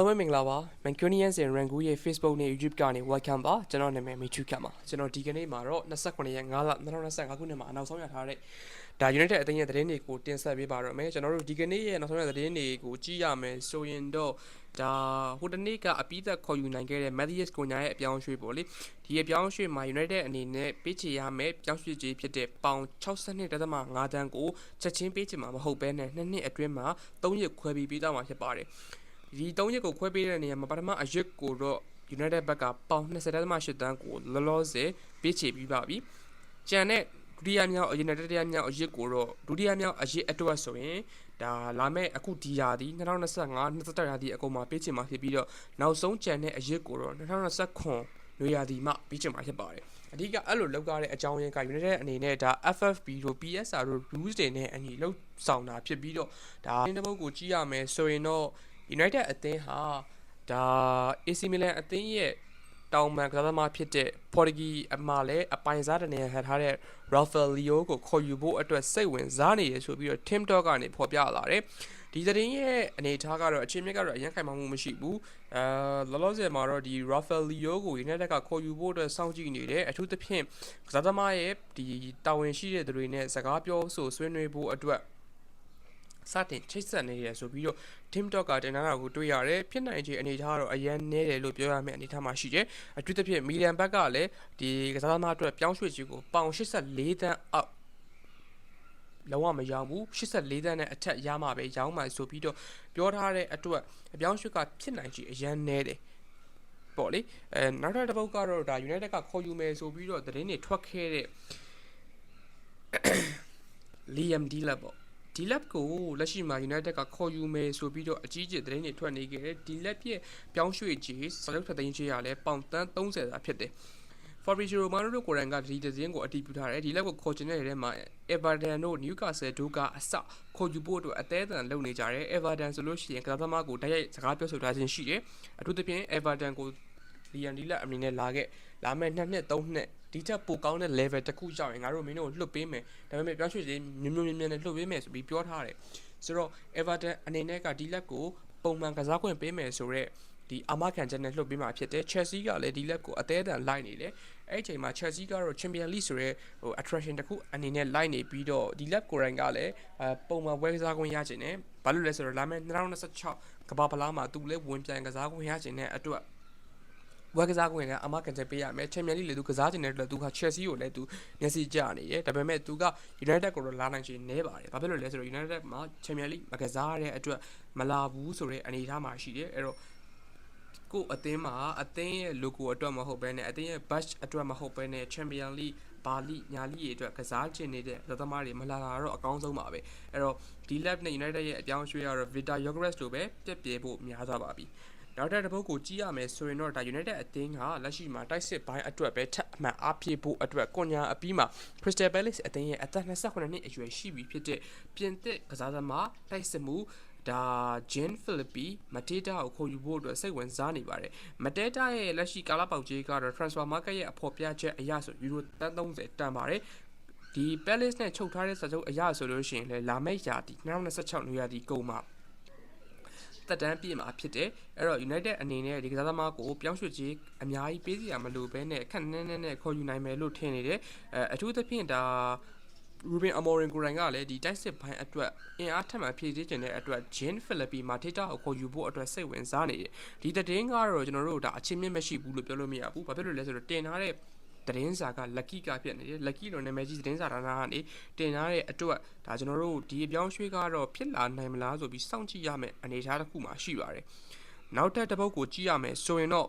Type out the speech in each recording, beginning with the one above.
အားလုံးပဲမင်္ဂလာပါ Mancunians and Rangu ရဲ့ Facebook နဲ့ YouTube ကနေ welcome ပါကျွန်တော်နာမည် Michu ခတ်ပါကျွန်တော်ဒီကနေ့မှာတော့29ရက်5လ2025ခုနှစ်မှာအနောက်ဆုံးရထားတဲ့ဒါ United အသင်းရဲ့သတင်းတွေကိုတင်ဆက်ပေးပါတော့မယ်ကျွန်တော်တို့ဒီကနေ့ရဲ့နောက်ဆုံးရသတင်းတွေကိုကြည့်ရမယ်ဆိုရင်တော့ဒါဟိုတနေ့ကအပိသက်ခေါ်ယူနိုင်ခဲ့တဲ့ Matthias Cunha ရဲ့အပြောင်းအရွှေ့ပေါ့လေဒီအပြောင်းအရွှေ့မှာ United အနေနဲ့ပေးချေရမယ်ပြောင်းရွှေ့ခြင်းဖြစ်တဲ့ပေါင်62.5တန်းကိုချက်ချင်းပေးချင်မှာမဟုတ်ဘဲနဲ့နှစ်နှစ်အတွင်းမှာ3ရက်ခွဲပြီးပေးသွားမှာဖြစ်ပါတယ် ဒီ၃ရက်ကိုခွဲပေးတဲ့နေရာမှာပထမအရက်ကိုတော့ United ဘက်ကပေါင်20.8တန်းကိုလောလောဆယ်ပေးချေပြီးပါပြီ။ကြံတဲ့ဒုတိယမြောက်အရင်တတိယမြောက်အရက်ကိုတော့ဒုတိယမြောက်အရက်အတွက်ဆိုရင်ဒါလာမဲ့အခုဒီရာသီ2025 23ရာသီအကုန်မှာပေးချင်မှာဖြစ်ပြီးတော့နောက်ဆုံးကြံတဲ့အရက်ကိုတော့2029နွေရာသီမှပေးချင်မှာဖြစ်ပါတယ်။အဓိကအဲ့လိုလောက်ထားတဲ့အကြောင်းရင်းက United အနေနဲ့ဒါ FFP တို့ PSR တို့ rules တွေနဲ့အညီလှုပ်ဆောင်တာဖြစ်ပြီးတော့ဒါအင်းတပုတ်ကိုကြည့်ရမယ်ဆိုရင်တော့ United အသင်းဟာဒါ AC Milan အသင်းရဲ့တောင်ပန်ကစားသမားဖြစ်တဲ့ Portuguese အမလည်းအပိုင်စားတနေဟန်ထားတဲ့ Rafael Leo ကိုခေါ်ယူဖို့အတွက်စိတ်ဝင်စားနေရဆိုပြီးတော့ Tim Talk ကနေဖော်ပြလာတယ်ဒီသတင်းရဲ့အနေအထားကတော့အချင်းမြစ်ကတော့အရင်ခိုင်မာမှုမရှိဘူးအဲလောလောဆယ်မှာတော့ဒီ Rafael Leo ကို United ကခေါ်ယူဖို့အတွက်စောင့်ကြည့်နေတယ်အထူးသဖြင့်ကစားသမားရဲ့ဒီတာဝန်ရှိတဲ့သူတွေနဲ့စကားပြောဆိုဆွေးနွေးဖို့အတွက် စတင်ချိတ်ဆက်နေရဆိုပြီးတော့ Team Talk ကတင်လာတာကိုတွေ့ရတယ်ဖြစ်နိုင်ခြေအနေအထားကတော့အရန်နည်းတယ်လို့ပြောရမယ့်အနေအထားမှာရှိတယ်အထူးသဖြင့်မီလန်ဘက်ကလည်းဒီကစားသမားအတွက်ပြောင်းရွှေ့ခြင်းကိုပေါင်84တန်းအောက်လုံးဝမရောဘူး84တန်းနဲ့အထက်ရမှာပဲရောင်းမှာဆိုပြီးတော့ပြောထားတဲ့အတွက်အပြောင်းရွှေ့ကဖြစ်နိုင်ခြေအရန်နည်းတယ်ပေါ့လေအဲနောက်ထပ်တစ်ပုတ်ကတော့ဒါ United ကခေါ်ယူမယ်ဆိုပြီးတော့သတင်းတွေထွက်ခဲ့တဲ့ Liam Delap ပေါ့ ဒီလက်ကိုလက်ရှိမှာ United ကခေါ်ယူမယ်ဆိုပြီးတော့အကြီးကျယ်သတင်းတွေထွက်နေခဲ့တယ်ဒီလက်ရဲ့ပြောင်းရွှေ့ကြီးစလုတ်ထသိန်းချေရလဲပေါင်တန်း30သာဖြစ်တယ် Fabrizio Romano တို့ကိုယ်တိုင်ကဒီသတင်းကိုအတည်ပြုထားတယ်ဒီလက်ကိုခေါ်ချင်တဲ့နေရာမှာ Everton တို့ Newcastle တို့ကအစခေါ်ယူဖို့အတွက်အသေးအံလုပ်နေကြတယ် Everton ဆိုလို့ရှိရင်ကစားသမားကိုတိုက်ရိုက်စကားပြောဆိုထားခြင်းရှိတယ်အထူးသဖြင့် Everton ကိုလီယန်ဒီလက်အမင်းနဲ့လာခဲ့လာမဲ့2နှစ်3နှစ် ဒီထက်ပိုကောင်းတဲ့ level တစ်ခုရောက်ရင်ငါတို့မင်းတို့လွတ်ပေးမယ်ဒါပေမဲ့ပြောင်းရွှေ့ခြင်းမြမြမြမြနဲ့လွတ်ပေးမယ်ဆိုပြီးပြောထားတယ်ဆိုတော့ Everton အနေနဲ့ကဒီလက်ကိုပုံမှန်ကစားခွင့်ပေးမယ်ဆိုတော့ဒီအာမခံချက်နဲ့လှုပ်ပေးမှာဖြစ်တယ် Chelsea ကလည်းဒီလက်ကိုအသေးအံလိုက်နေတယ်အဲ့ဒီအချိန်မှာ Chelsea ကတော့ Champions League ဆိုရဲဟို attraction တစ်ခုအနေနဲ့လိုက်နေပြီးတော့ဒီလက်ကိုရိုင်းကလည်းအပုံမှန်ဝဲကစားခွင့်ရချင်တယ်ဘာလို့လဲဆိုတော့လာမယ့်2026ကမ္ဘာဖလားမှာသူလည်းဝင်ပြန်ကစားခွင့်ရချင်တဲ့အတွက် ဝက်ကစားခွင့်လည်းအမကန်ချက်ပေးရမယ်ချန်ပီယံလိလည်းသူကစားခြင်းတဲ့အတွက်သူက Chelsea ကိုလည်းသူမျက်စိကျနေတယ်ဒါပေမဲ့သူက United ကိုတော့လာနိုင်ချင်နေပါတယ်ဘာဖြစ်လို့လဲဆိုတော့ United မှာချန်ပီယံလိမကစားရတဲ့အတွက်မလာဘူးဆိုတဲ့အနေအထားမှာရှိတယ်အဲ့တော့ကိုအသင်းမှာအသင်းရဲ့ logo အတွက်မဟုတ်ဘဲနဲ့အသင်းရဲ့ badge အတွက်မဟုတ်ဘဲနဲ့ Champion League ဘာလိညာလိရဲ့အတွက်ကစားချင်နေတဲ့သသမားတွေမလာတာတော့အကောင်းဆုံးပါပဲအဲ့တော့ဒီ lab နဲ့ United ရဲ့အပြောင်းအရွှေ့ကတော့ Vita Yogres လိုပဲပြက်ပြဲဖို့များသွားပါပြီ နောက်တဲ့တစ်ပုတ်ကိုကြည့်ရမယ်ဆိုရင်တော့ဒါ United အသင်းကလက်ရှိမှာတိုက်စစ်ပိုင်းအတွက်ပဲထပ်အမှန်အားဖြည့်ဖို့အတွက်ကွန်ညာအပြီးမှာ Crystal Palace အသင်းရဲ့အသက်28နှစ်အရွယ်ရှိပြီဖြစ်တဲ့ပြင်သစ်ကစားသမားတိုက်စစ်မှုဒါဂျင်ဖိလစ်ပီမတေတာကိုခေါ်ယူဖို့အတွက်စိတ်ဝင်စားနေပါတယ်မတေတာရဲ့လက်ရှိကာလပေါက်ကြီးကတော့ transfer market ရဲ့အဖော်ပြချက်အရဆိုယူရို30တန်ပါတယ်ဒီ Palace နဲ့ချုပ်ထားတဲ့စာချုပ်အရဆိုလို့ရှိရင်လည်းလာမယ့်ရာသီ2026နွေရာသီကုန်မှာ တက်တန်းပြည့်မှာဖြစ်တယ်အဲ့တော့ United အနေနဲ့ဒီကစားသမားကိုပြောင်းရွှေ့ခြင်းအများကြီးပေးစီရမလို့ပဲနဲ့ခက်နဲနဲနဲ့ခေါ်ယူနိုင်မယ်လို့ထင်နေတယ်အဲအထူးသဖြင့်ဒါ Ruben Amorim ကိုယ်တိုင်ကလည်းဒီတိုက်စစ်ပိုင်းအတွက်အင်အားထပ်မံဖြည့်ဆည်းခြင်းတဲ့အတွက် Jean Philippi မှာထိတာကိုခေါ်ယူဖို့အတွက်စိတ်ဝင်စားနေတယ်ဒီသတင်းကတော့ကျွန်တော်တို့ဒါအချင်းမြင့်မရှိဘူးလို့ပြောလို့မရဘူးဘာဖြစ်လို့လဲဆိုတော့တင်ထားတဲ့ သတင်းစာက lucky ကဖြစ်နေတယ် lucky လို့နာမည်ကြီးသတင်းစာဌာနကနေတင်ထားတဲ့အတွက်ဒါကျွန်တော်တို့ဒီအပြောင်းရွှေ့ကတော့ဖြစ်လာနိုင်မလားဆိုပြီးစောင့်ကြည့်ရမယ်အနေအထားတစ်ခုမှရှိပါတယ်နောက်ထပ်တစ်ပုတ်ကိုကြည့်ရမယ်ဆိုရင်တော့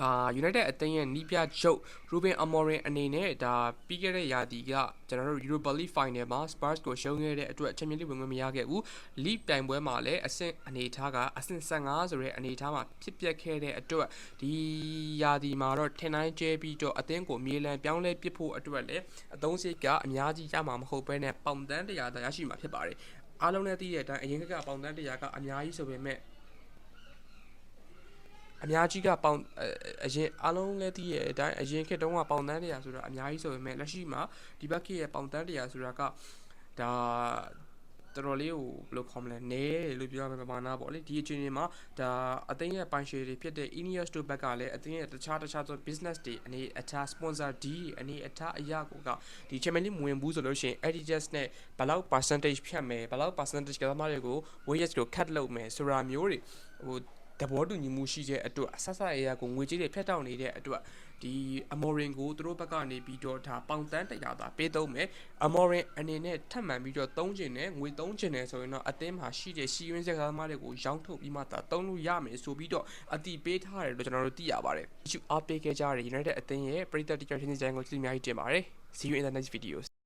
ဒါ United အသင်းရဲ့နီးပြချုပ် Ruben Amorim အနေနဲ့ဒါပြီးခဲ့တဲ့ရာသီကကျွန်တော်တို့ Europa League Final မှာ Spurs ကိုရှုံးခဲ့တဲ့အတွက် Champions League ဝင်ခွင့်မရခဲ့ဘူး League တိုင်ပွဲမှာလည်းအဆင့်အနေထားကအဆင့်15ဆိုတဲ့အနေထားမှာဖြစ်ပျက်ခဲ့တဲ့အတွက်ဒီရာသီမှာတော့ထင်တိုင်းကျဲပြီးတော့အသင်းကိုမြေလံပြောင်းလဲပစ်ဖို့အတွက်လည်းအသုံးစိတ်ကအများကြီးရမှာမဟုတ်ဘဲနဲ့ပေါင်တန်း100တာရရှိမှာဖြစ်ပါတယ်အားလုံးလည်းသိတဲ့အတိုင်းအရင်ကပေါင်တန်း100ကအများကြီးဆိုပေမဲ့ အများကြီးကပေါင်အရင်အားလုံးလည်းသိရဲ့အတိုင်းအရင်ခေတ်တုန်းကပေါင်တန်း100ဆိုတာအများကြီးဆိုပေမဲ့လက်ရှိမှာဒီဘက်ခေတ်ရဲ့ပေါင်တန်း100ဆိုတာကဒါတတော်တော်လေးကိုဘယ်လိုခေါ်မလဲနဲတယ်လို့ပြောရမယ်ပမာဏပေါ့လေဒီအချိန်မှာဒါအသိရဲ့ပိုင်ရှယ်တွေဖြစ်တဲ့ Ineos တို့ဘက်ကလည်းအသိရဲ့တခြားတခြားသော business တွေအနေအထား sponsor D အနေအထားအရာကိုကဒီ Champions League မဝင်ဘူးဆိုလို့ရှိရင် Adidas နဲ့ဘယ်လောက် percentage ဖြတ်မယ်ဘယ်လောက် percentage ကသမားတွေကို wages ကို cut လုပ်မယ်ဆိုတာမျိုးတွေဟို တဘောတူညီမှုရှိတဲ့အတွက်အဆက်ဆက်အရာကိုငွေကြေးတွေဖြတ်တောက်နေတဲ့အတွက်ဒီအမော်ရင်ကိုသူတို့ဘက်ကနေပြီးတော့ဒါပေါင်တန်းတရားသာပေးသုံးမယ်အမော်ရင်အနေနဲ့ထပ်မှန်ပြီးတော့သုံးကျင်တယ်ငွေသုံးကျင်တယ်ဆိုရင်တော့အသင်းမှာရှိတဲ့ရှီရင်းစကားသမားတွေကိုရောင်းထုတ်ပြီးမှသာသုံးလို့ရမယ်ဆိုပြီးတော့အတိပေးထားတယ်လို့ကျွန်တော်တို့သိရပါတယ်။ issue အားပေးခဲ့ကြတဲ့ United အသင်းရဲ့ပရိသတ်တရားရှင်စံကိုကြည့်အများကြီးတင်ပါတယ် See you in the next videos